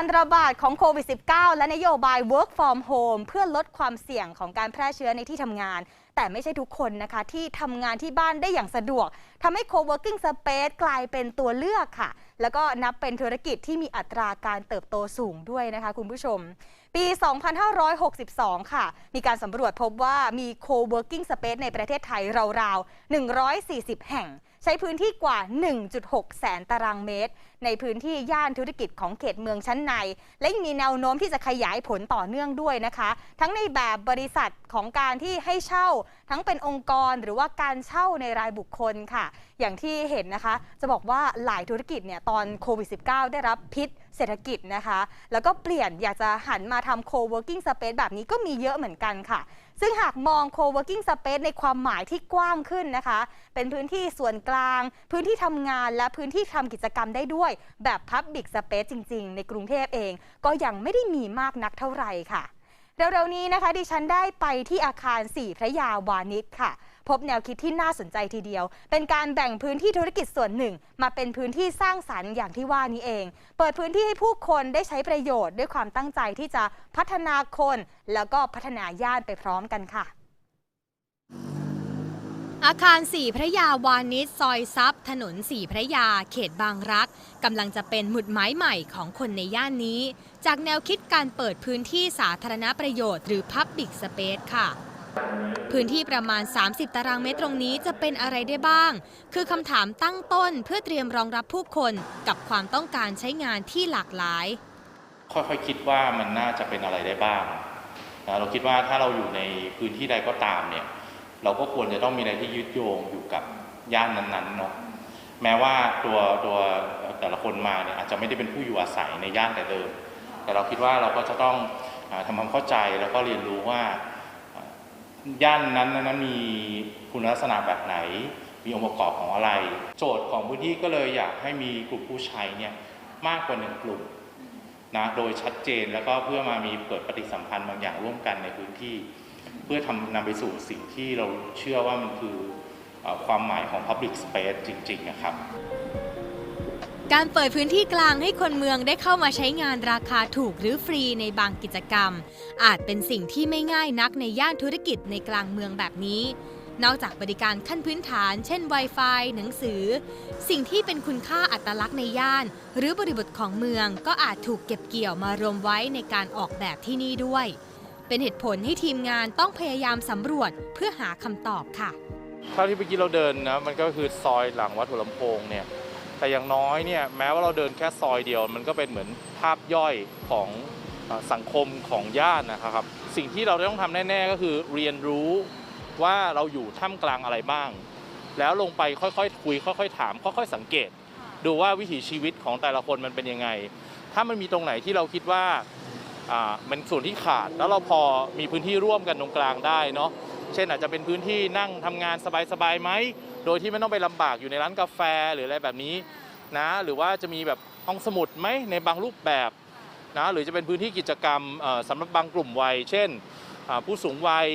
การระบาดของโควิด -19 และนโยบาย work from home เพื่อลดความเสี่ยงของการแพร่เชื้อในที่ทำงาน แต่ไม่ใช่ทุกคนนะคะ ที่ทำงานที่บ้านได้อย่างสะดวกทำให้ co-working space กลายเป็นตัวเลือกค่ะ แล้วก็นับเป็นธุรกิจที่มีอัตราการเติบโตสูงด้วยนะคะคุณผู้ชม ปี 2562 ค่ะ มีการสำรวจพบว่ามี co-working space ในประเทศไทยราวๆ 140 แห่ง ใช้พื้นที่กว่า 1.6 แสนตารางเมตร ในพื้นที่ย่านธุรกิจของเขตเมืองชั้นใน และยังมีแนวโน้มที่จะขยายผลต่อเนื่องด้วยนะคะ ทั้งในแบบบริษัทของการที่ให้เช่า ทั้งเป็นองค์กรหรือว่าการเช่าในรายบุคคลค่ะ อย่างที่เห็นนะคะ จะบอกว่าหลายธุรกิจเนี่ยตอนโควิด -19 ได้รับพิษ เศรษฐกิจนะคะ แล้วก็เปลี่ยนอยากจะหันมาทำ co-working space แบบนี้ก็มีเยอะเหมือนกันค่ะ ซึ่งหากมอง co-working space ในความหมายที่กว้างขึ้นนะคะ เป็นพื้นที่ส่วนกลาง พื้นที่ทำงานและพื้นที่ทำกิจกรรมได้ด้วย แบบ Public Space จริง ๆ ในกรุงเทพเอง ก็ยังไม่ได้มีมากนักเท่าไหร่ค่ะเร็วๆนี้นะคะดิฉันได้ไปที่อาคาร4พระยาวานิชค่ะ พบแนวคิดที่น่าสนใจทีเดียว เป็นการแบ่งพื้นที่ธุรกิจส่วนหนึ่ง มาเป็นพื้นที่สร้างสรรค์อย่างที่ว่านี้เอง เปิดพื้นที่ให้ผู้คนได้ใช้ประโยชน์ ด้วยความตั้งใจที่จะพัฒนาคน แล้วก็พัฒนาย่านไปพร้อมกันค่ะอาคารสี่พระยาวานิชซอยซับถนนสี่พระยา เขตบางรักกำลังจะเป็นหมุดหมายใหม่ของคนในย่านนี้ จากแนวคิดการเปิดพื้นที่สาธารณประโยชน์หรือ Public Space ค่ะ พื้นที่ประมาณ 30 ตารางเมตรตรงนี้จะเป็นอะไรได้บ้าง คือคำถามตั้งต้นเพื่อเตรียมรองรับผู้คนกับความต้องการใช้งานที่หลากหลาย ค่อยๆคิดว่ามันน่าจะเป็นอะไรได้บ้างนะเราคิดว่าถ้าเราอยู่ในพื้นที่ใดก็ตามเนี่ย เราก็ควรจะต้องมีอะไรที่ยึดโยงอยู่กับย่านนั้นๆเนาะแม้ว่าตัวตัวแต่ละคนมาเนี่ยอาจจะไม่ได้เป็นผู้อยู่อาศัยในย่านแต่เดิม แต่เราคิดว่าเราก็จะต้องอทำความเข้าใจแล้วก็เรียนรู้ว่า ย่านนั้นนั้นมีคุณลักษณะแบบไหน มีองค์ประกอบของอะไร โจทย์ของพื้นที่ก็เลยอยากให้มีกลุ่มผู้ใช้เนี่ยมากกว่าหนึ่งกลุ่มนะโดยชัดเจนแล้วก็เพื่อมามีเปิดปฏิสัมพันธ์บางอย่างร่วมกันในพื้นที่ เพื่อทำนำไปสู่สิ่งที่เราเชื่อว่ามันคือเออความหมายของ Public Space จริง ๆ นะครับ การเปิดพื้นที่กลางให้คนเมืองได้เข้ามาใช้งานราคาถูกหรือฟรีในบางกิจกรรม อาจเป็นสิ่งที่ไม่ง่ายนักในย่านธุรกิจในกลางเมืองแบบนี้ นอกจากบริการขั้นพื้นฐาน เช่น Wi-Fi หนังสือ สิ่งที่เป็นคุณค่าอัตลักษณ์ในย่าน หรือบริบทของเมืองก็อาจถูกเก็บเกี่ยวมารวมไว้ในการออกแบบที่นี่ด้วย เป็นเหตุผลให้ทีมงานต้องพยายามสำรวจเพื่อหาคำตอบค่ะเท่าที่เมื่อกี้เราเดินนะมันก็คือซอยหลังวัดหัวลำโพงเนี่ย แต่อย่างน้อยเนี่ยแม้ว่าเราเดินแค่ซอยเดียว มันก็เป็นเหมือนภาพย่อยของเอ่อสังคมของย่านนะครับ สิ่งที่เราต้องทำแน่ ๆ ก็คือเรียนรู้ว่าเราอยู่ท่ามกลางอะไรบ้าง แล้วลงไปค่อยๆคุย ค่อยๆถาม ค่อยๆสังเกต ดูว่าวิถีชีวิตของแต่ละคนมันเป็นยังไง ถ้ามันมีตรงไหนที่เราคิดว่าอ่ามันส่วนที่ขาดแล้วเราพอมีพื้นที่ร่วมกันตรงกลางได้เนาะเช่นอาจจะเป็นพื้นที่นั่งทำงานสบายๆไหม โดยที่ไม่ต้องไปลำบากอยู่ในร้านกาแฟหรืออะไรแบบนี้นะหรือว่าจะมีแบบห้องสมุดไหมในบางรูปแบบนะหรือจะเป็นพื้นที่กิจกรรมเอ่อสำหรับบางกลุ่มวัย เช่นผู้สูงวัย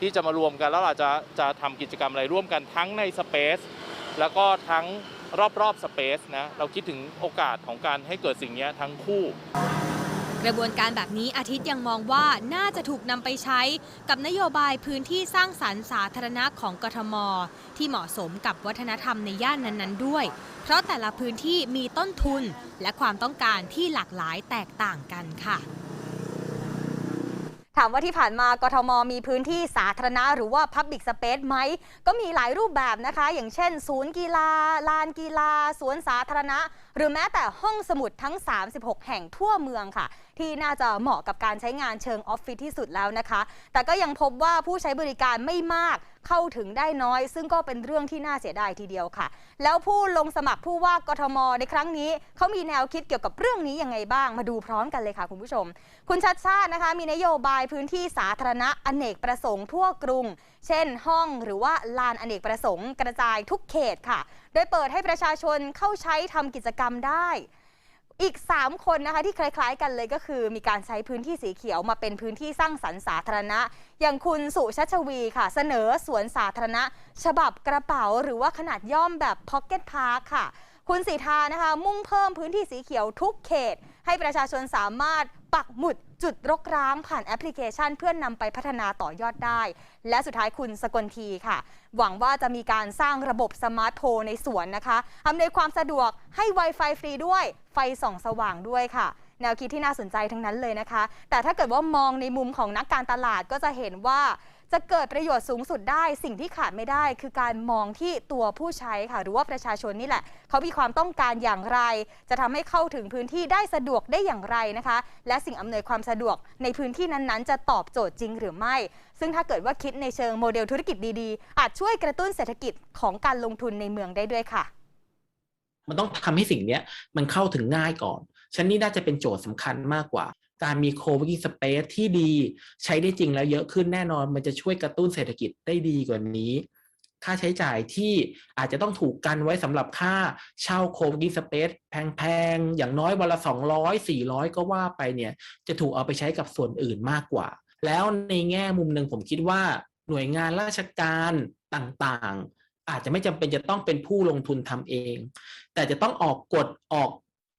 ที่จะมารวมกันแล้วเราจจะจะทำกิจกรรมอะไรร่วมกันทั้งในสเปซแล้วก็ทั้งรอบๆสเปซนะเราคิดถึงโอกาสของการให้เกิดสิ่งนี้ทั้งคู่ กระบวนการแบบนี้อาทิตย์ยังมองว่าน่าจะถูกนำไปใช้กับนโยบายพื้นที่สร้างสรรค์สาธารณะของกทม ที่เหมาะสมกับวัฒนธรรมในย่านนั้นๆ ด้วย เพราะแต่ละพื้นที่มีต้นทุนและความต้องการที่หลากหลายแตกต่างกันค่ะถามว่าที่ผ่านมากทมมีพื้นที่สาธารณะหรือว่า Public Space ไหม ก็มีหลายรูปแบบนะคะ อย่างเช่น ศูนย์กีฬา ลานกีฬา สวนสาธารณะ หรือแม้แต่ห้องสมุดทั้ง 36 แห่งทั่วเมืองค่ะ ที่น่าจะเหมาะกับการใช้งานเชิงออฟฟิศที่สุดแล้วนะคะ แต่ก็ยังพบว่าผู้ใช้บริการไม่มากเข้าถึงได้น้อย ซึ่งก็เป็นเรื่องที่น่าเสียดายทีเดียวค่ะ แล้วผู้ลงสมัครผู้ว่ากทมในครั้งนี้เขามีแนวคิดเกี่ยวกับเรื่องนี้ยังไงบ้าง มาดูพร้อมกันเลยค่ะคุณผู้ชม คุณชัดชาตินะคะ มีนโยบายพื้นที่สาธารณะอเนกประสงค์ทั่วกรุง เช่น ห้องหรือว่าลานอเนกประสงค์กระจายทุกเขตค่ะโดยเปิดให้ประชาชนเข้าใช้ทำกิจกรรมได้อีก 3 คนนะคะที่คล้าย ๆ กันเลยก็คือ มีการใช้พื้นที่สีเขียวมาเป็นพื้นที่สร้างสรรค์สาธารณะ อย่างคุณสุชัชวีค่ะ เสนอสวนสาธารณะ ฉบับกระเป๋าหรือว่าขนาดย่อมแบบพ็อกเก็ตพาร์คค่ะ คุณสีทานะคะมุ่งเพิ่มพื้นที่สีเขียวทุกเขต ให้ประชาชนสามารถปักหมุดจุดรกร้างผ่านแอปพลิเคชัน เพื่อนนำไปพัฒนาต่อยอดได้ และสุดท้ายคุณสกลทีค่ะ หวังว่าจะมีการสร้างระบบสมาร์ทโฟนในสวนนะคะอำนวยความสะดวกให้ Wi-Fi ฟรีด้วย ไฟส่องสว่างด้วยค่ะ แนวคิดที่น่าสนใจทั้งนั้นเลยนะคะ แต่ถ้าเกิดว่ามองในมุมของนักการตลาดก็จะเห็นว่า จะเกิดประโยชน์สูงสุดได้ สิ่งที่ขาดไม่ได้ คือการมองที่ตัวผู้ใช้ค่ะหรือว่าประชาชนนี่แหละ เขามีความต้องการอย่างไร จะทำให้เข้าถึงพื้นที่ได้สะดวกได้อย่างไรนะคะ และสิ่งอำนวยความสะดวกในพื้นที่นั้นๆ จะตอบโจทย์จริงหรือไม่ ซึ่งถ้าเกิดว่าคิดในเชิงโมเดลธุรกิจดีๆ อาจช่วยกระตุ้นเศรษฐกิจของการลงทุนในเมืองได้ด้วยค่ะ มันต้องทำให้สิ่งนี้มันเข้าถึงง่ายก่อนฉันนี่น่าจะเป็นโจทย์สำคัญมากกว่า การมี co-working space ที่ดีใช้ได้จริงแล้วเยอะขึ้นแน่นอน มันจะช่วยกระตุ้นเศรษฐกิจได้ดีกว่านี้ ค่าใช้จ่ายที่อาจจะต้องถูกกันไว้สำหรับค่าเช่า co-working space แพงๆ อย่างน้อยวันละ200 400 ก็ว่าไปเนี่ย จะถูกเอาไปใช้กับส่วนอื่นมากกว่า แล้วในแง่มุมหนึ่งผมคิดว่าหน่วยงานราชการต่างๆ อาจจะไม่จำเป็นจะต้องเป็นผู้ลงทุนทำเอง แต่จะต้องออกกฎออก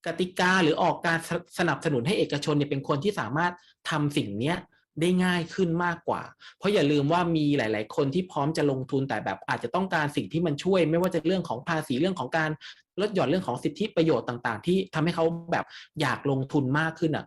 กติกาหรือออกการสนับสนุนให้เอกชนเนี่ยเป็นคนที่สามารถทำสิ่งเนี้ยได้ง่ายขึ้นมากกว่า เพราะอย่าลืมว่ามีหลาย ๆ คนที่พร้อมจะลงทุนแต่แบบอาจจะต้องการสิ่งที่มันช่วย ไม่ว่าจะเรื่องของภาษีเรื่องของการลดหย่อนเรื่องของสิทธิประโยชน์ต่าง ๆ ที่ทำให้เขาแบบอยากลงทุนมากขึ้นอะ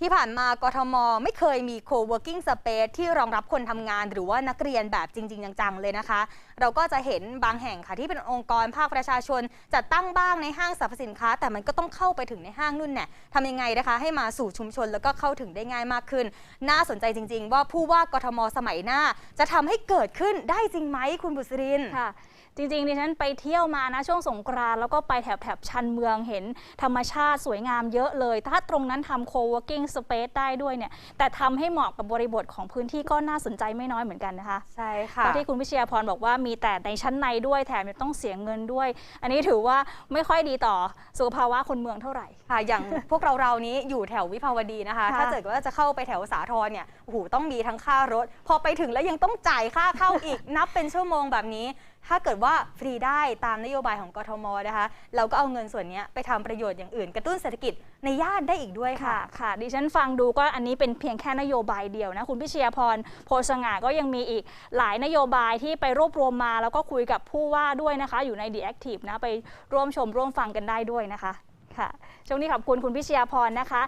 ที่ผ่านมากทม ไม่เคยมี co-working space ที่รองรับคนทำงานหรือว่านักเรียนแบบจริง ๆ จัง ๆ เลยนะคะ เราก็จะเห็นบางแห่งค่ะที่เป็นองค์กรภาคประชาชน จัดตั้งบ้างในห้างสรรพสินค้า แต่มันก็ต้องเข้าไปถึงในห้างนู่นเนี่ยทำยังไงนะคะ ให้มาสู่ชุมชนแล้วก็เข้าถึงได้ง่ายมากขึ้น น่าสนใจจริง ๆ ว่าผู้ว่ากทม สมัยหน้า จะทำให้เกิดขึ้นได้จริงไหมคุณบุษรินค่ะจริงๆดิฉันไปเที่ยวมานะช่วงสงกรานแล้วก็ไปแถบแถบชันเมืองเห็นธรรมชาติสวยงามเยอะเลย ถ้าตรงนั้นทำโคเวกิ้ง co-working space ได้ด้วยเนี่ยแต่ทำให้เหมาะกับบริบทของพื้นที่ก็น่าสนใจไม่น้อยเหมือนกันนะคะใช่เพค่ะราะที่คุณพิชยาพรบอกว่ามีแต่ในชั้นในด้วยแถมยังต้องเสียเงินด้วย อันนี้ถือว่าไม่ค่อยดีต่อสุขภาวะคนเมืองเท่าไหร่ค่ะ อย่างพวกเราเราๆนี้อยู่แถววิภาวดีนะคะค่ะถ้าเกิดว่าจะเข้าไปแถวสาทรเนี่ยโอ้โหต้องมีทั้งค่ารถ พอไปถึงแล้วยังต้องจ่ายค่าเข้าอีกนับเป็นชั่วโมงแบบนี้ ถ้าเกิดว่าฟรีได้ตามนโยบายของกทมนะคะเราก็เอาเงินส่วนนี้ไปทำประโยชน์อย่างอื่น กระตุ้นเศรษฐกิจในย่านได้อีกด้วยค่ะค่ะค่ะ ดิฉันฟังดูก็อันนี้เป็นเพียงแค่นโยบายเดียวนะ คุณพิชยาพรโพสง่าก็ยังมีอีกหลายนโยบายที่ไปรวบรวมมา แล้วก็คุยกับผู้ว่าด้วยนะคะ อยู่ใน The Active นะไปร่วมชมร่วมฟังกันได้ด้วยนะคะค่ะช่วงนี้ขอบคุณคุณพิชยาพรนะคะ